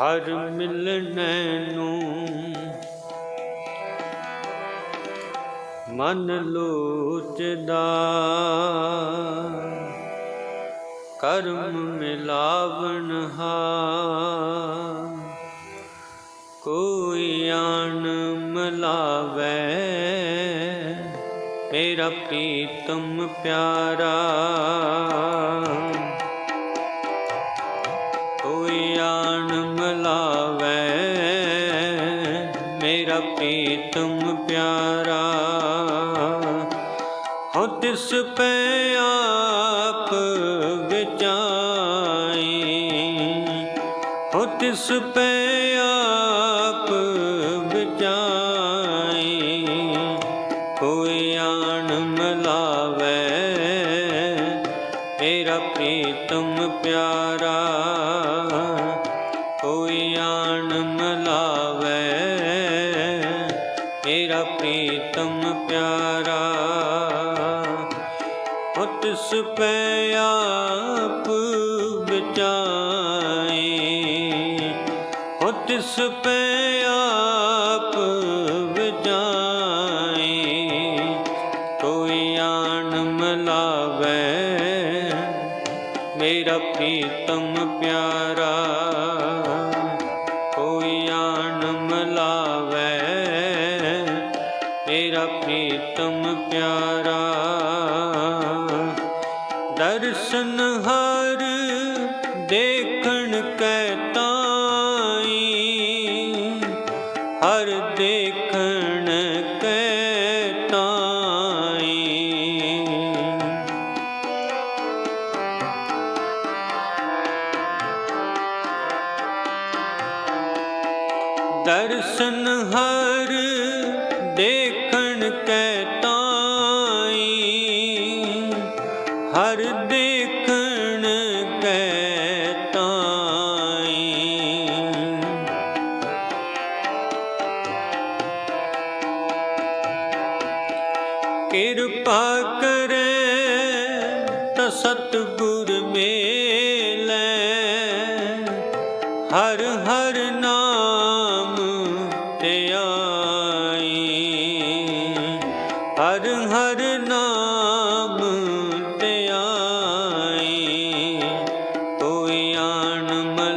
ਹਰ ਮਿਲਣੈ ਨੂੰ। ਮਨ ਲੋਚਦਾ। ਕਰਮ ਮਿਲਾਵਨ ਹਾ ਕੋਈ ਆਣ ਮਲਾਵੇ। ਮੇਰਾ ਪ੍ਰੀਤਮ ਪਿਆਰਾ। ਤੁਮ ਪਿਆਰਾ ਹੋ ਤਿਸ ਪੈ ਆਪ ਵਿਚਾਈ ਹੋ ਤਿਸ ਪੈ ਤਿਸ ਪੈ ਆਪ ਵਿਚਾਈ ਹੋ ਤਿਸ ਪੈ ਆਪ ਵਿਚਾਈ ਕੋਈ ਆਣ ਮਲਾਵੇ। ਮੇਰਾ ਪ੍ਰੀਤਮ ਪਿਆਰਾ, ਕੋਈ ਆਣ ਮਲਾਵੇ। ਮੇਰਾ ਪ੍ਰੀਤਮ ਪਿਆਰਾ। ਦਰਸ਼ਨ ਹਰ ਦੇਖਣ ਕੈ ਤਾਈ ਹਰ ਦੇਖਣ ਕੈ ਤਾਈ। ਕਿਰਪਾ ਕਰੇ ਤਾ ਸਤਿਗੁਰ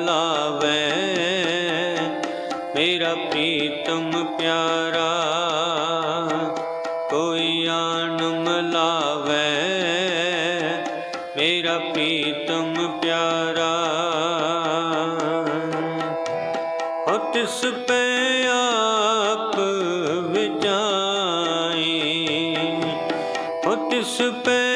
ਆਣ ਮਲਾਵੇ ਮੇਰਾ ਪ੍ਰੀਤਮ ਪਿਆਰਾ, ਕੋਈ ਆਣ ਮਲਾਵੇ ਮੇਰਾ ਪ੍ਰੀਤਮ ਪਿਆਰਾ ਹੋ ਤਿਸ ਪੈ ਆਪ ਵਿਚਾਈ ਹੋ ਤਿਸ ਪੈ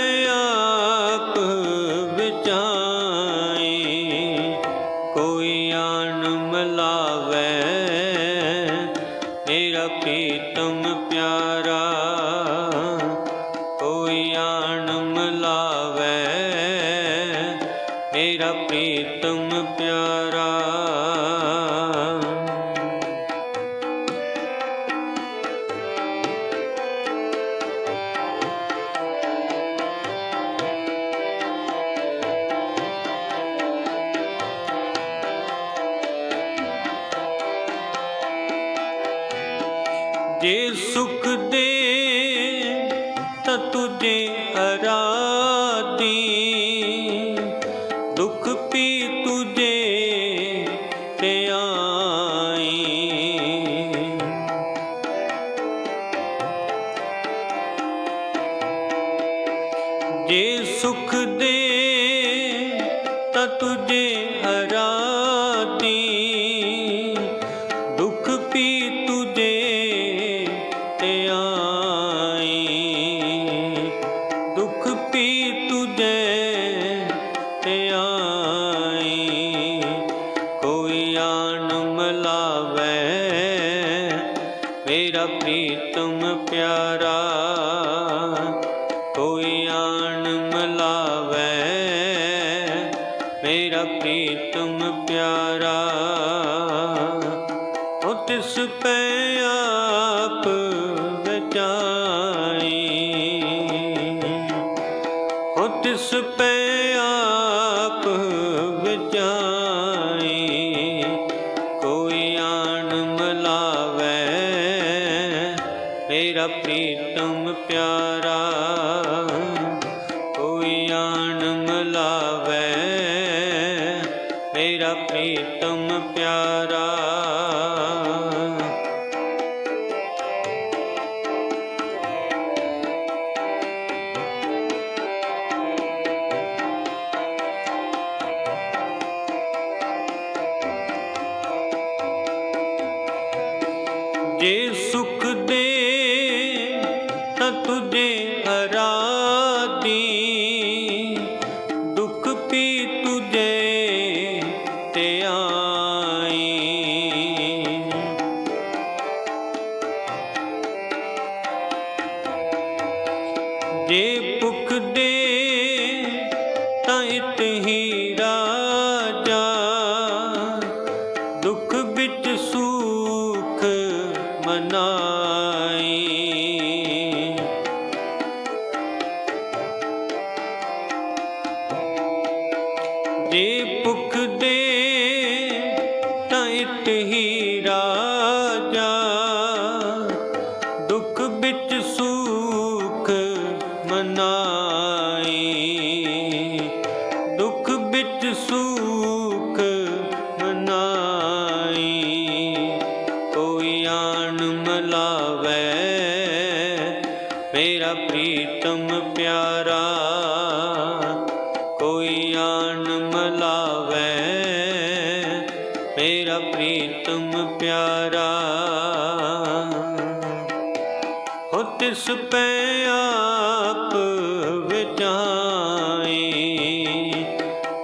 ਅਰਾਦੀ ਮੇਰਾ ਪ੍ਰੀਤਮ ਪਿਆਰਾ, ਉਹ ਤਿਸ ਪੈ ਆਪ ਵਿਚਾਈ ਉਹ ਤਿਸ ਪੈ ਆਪ ਵਿਚਾਈ ਕੋਈ ਆਣ ਮਲਾਵੇ। ਮੇਰਾ ਪ੍ਰੀਤਮ ਪਿਆਰਾ, ਕੋਈ ਆਣ ਜੇ ਸੁਖ ਦੇ ਤਾਂ ਤੁਝੇ ਹਰਾ ਦੀ ਦੁੱਖ ਪੀ ਤੁਝੇ ਤੇ ਆਈ। ਜੇ ਭੁਖ গভীরা ਮੇਰਾ ਪ੍ਰੀਤਮ ਪਿਆਰਾ, ਹੋ ਤਿਸ ਪੈ ਆਪ ਵਿਚਾਈ।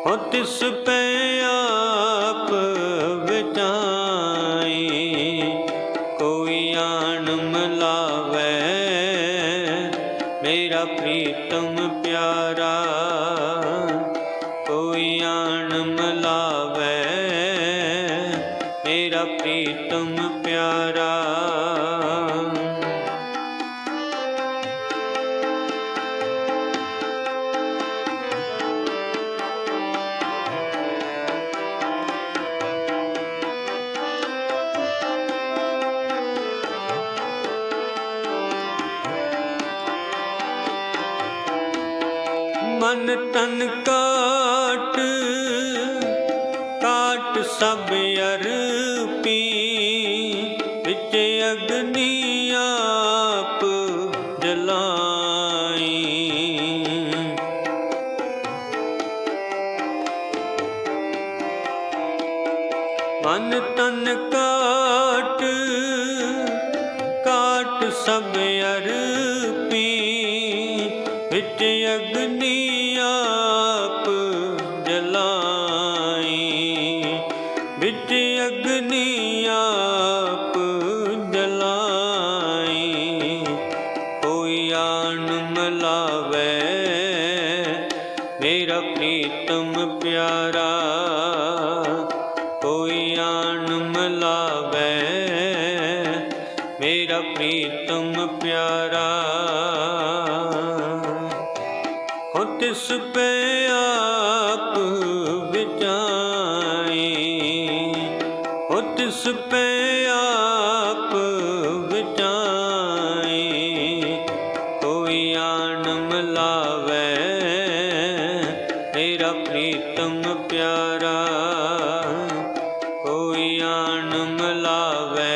ਹੋ ਤਿਸ ਪੈ ਆਪ ਵਿਚਾਈ, ਕੋਈ ਆਣ ਮਲਾਵੇ ਮੇਰਾ ਪ੍ਰੀਤਮ ਤਨ ਕਾਟ ਕਾਟ ਸਭ ਅਰਪੀ ਵਿੱਚ ਅਗਨੀ ਆਪ ਜਲਾਈ। ਮਨ ਤਨ ਕਾਟ ਕਾਟ ਵਿੱਚ ਅਗਨੀ ਆਪ ਜਲਾਈ। ਕੋਈ ਆਣ ਮਲਾਵੇ ਮੇਰਾ ਪ੍ਰੀਤਮ ਪਿਆਰਾ। ਕੋਈ ਆਣ ਮਲਾਵੇ ਮੇਰਾ ਪ੍ਰੀਤਮ ਪਿਆਰਾ। ਹੋ ਤਿਸ ਪੈ ਆਣ ਮਲਾਵੇ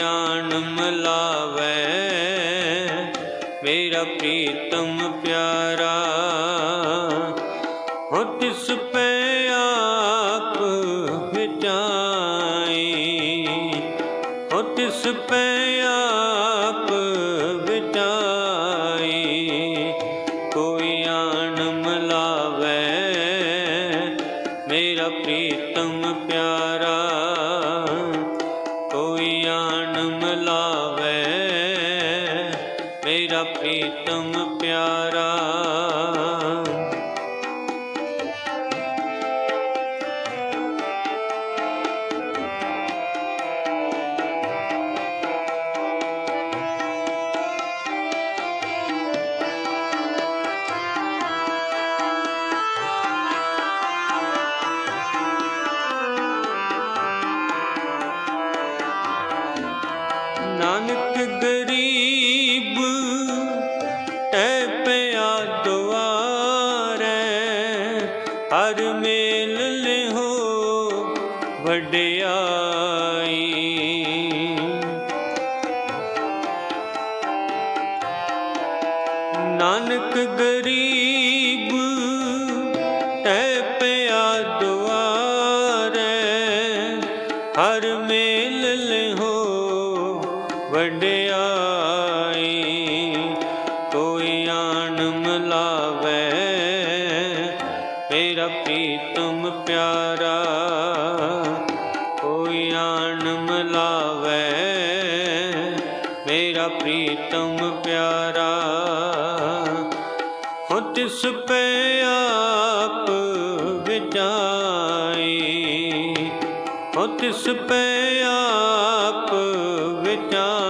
ਆਣ ਮਲਾਵੇ। ਮੇਰਾ ਪ੍ਰੀਤਮ ਪਿਆਰਾ, ਹੋ ਤਿਸ ਪੈ ਆਪ ਵਿਚਾਈ ਹੋ ਤਿਸ ਪੈ ਆਪ ਵਿਚਾਈ ਕੋਈ ਆਣ ਮਲਾਵੇ, ਮੇਰਾ ਪ੍ਰੀਤਮ ਪਿਆਰਾ। ਵਡਿਆਈ। ਨਾਨਕ ਗਰੀਬ ਐ ਪਿਆ ਦੁਆਰੈ ਹਰ ਮੇਲ ਲਿਹੋ ਵਡਿਆਈ। ਕੋਈ ਆਣ ਮਲਾਵੇ ਤਿਸ ਪੈ ਆਪ ਵਿਚਾਈ ਹੋ ਤਿਸ ਪੈ ਆਪ ਵਿਚਾਈ।